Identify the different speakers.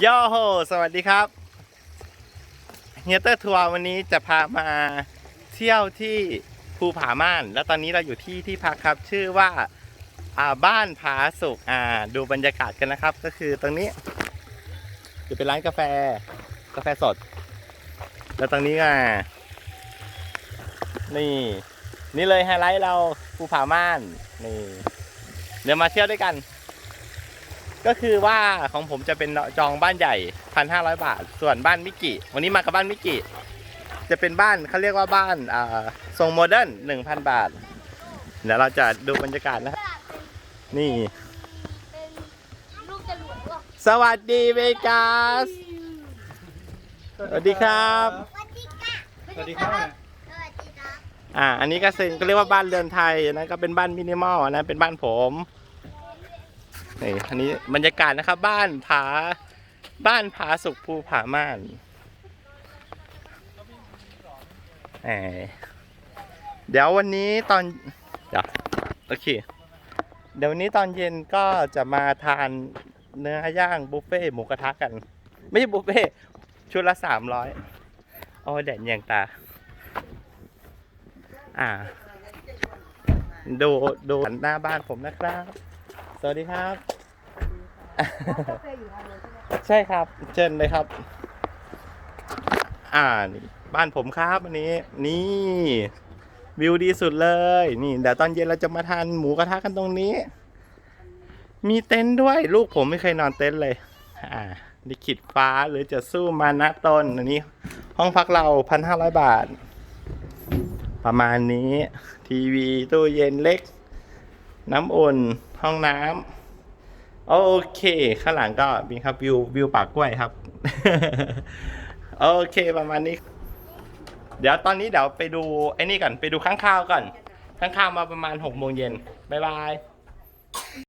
Speaker 1: โยโฮสวัสดีครับเฮียเตอร์ทัวร์วันนี้จะพามาเที่ยวที่ภูผาม่าน แล้วตอนนี้เราอยู่ที่ที่พักครับชื่อว่าอ่าบ้านผาสุกอ่าดูบรรยากาศกันนะครับ ก็คือตรงนี้จะเป็นร้านกาแฟกาแฟสด แล้วตรงนี้อะนี่ นี่เลยไฮไลท์เราภูผาม่านนี่เดี๋ยวมาเที่ยวด้วยกัน ก็คือว่าของผมจะเป็นจองบ้านใหญ่พันห้าร้อยบาท ส่วนบ้านมิกิ วันนี้มากับบ้านมิกิ จะเป็นบ้านเขาเรียกว่าบ้านอ่าทรงโมเดิร์นหนึ่งพันบาท เดี๋ยวเราจะดูบรรยากาศนะครับนี่
Speaker 2: เป็นลูกจรวดหรือเปล่า
Speaker 1: สวัสดีเวกัสสวัสดีครับ
Speaker 2: สวัสดีค่ะ
Speaker 3: สวัสดีครับ
Speaker 2: สวัสดีครับ
Speaker 1: อ่า อันนี้ก็เป็นก็เรียกว่าบ้านเรือนไทยอันนะก็เป็นบ้านมินิมอลอันนะ เป็นบ้านผม นี่อันนี้บรรยากาศนะครับ บ้านผาบ้านผาสุกภูผาม่านเดี๋ยววันนี้ตอนเดี๋ยวโอเค เดี๋ยววันนี้ตอนเย็นก็จะมาทานเนื้อย่างบุฟเฟ่หมูกระทะกัน ไม่ใช่บุฟเฟ่ชุดละสามร้อยโอ้แดดแยงตา อ่า ดูดูหน้าบ้านผมนะครับ วัสดีครับใช่ครับ เชิญเลยครับ อ่านี่บ้านผมครับวันนี้ นี่ วิวดีสุดเลย นี่เดี๋ยวตอนเย็นเราจะมาทานหมูกระทะกันตรงนี้ มีเต็นท์ด้วย ลูกผมไม่เคยนอนเต็นท์เลย อ่าลิขิตฟ้าหรือจะสู้มานะตนอันนี้ ห้องพักเราพันห้าร้อยบาท ประมาณนี้ ทีวีตู้เย็นเล็ก น้ำอุ่นห้องน้ำโอเค ข้างหลังก็มีครับวิววิวปากกล้วยครับ โอเคประมาณนี้ เดี๋ยวตอนนี้เดี๋ยวไปดูไอ้นี่ก่อนไปดูข้างข้าวก่อน ข้างข้าวมาประมาณหกโมงเย็นบ๊ายบาย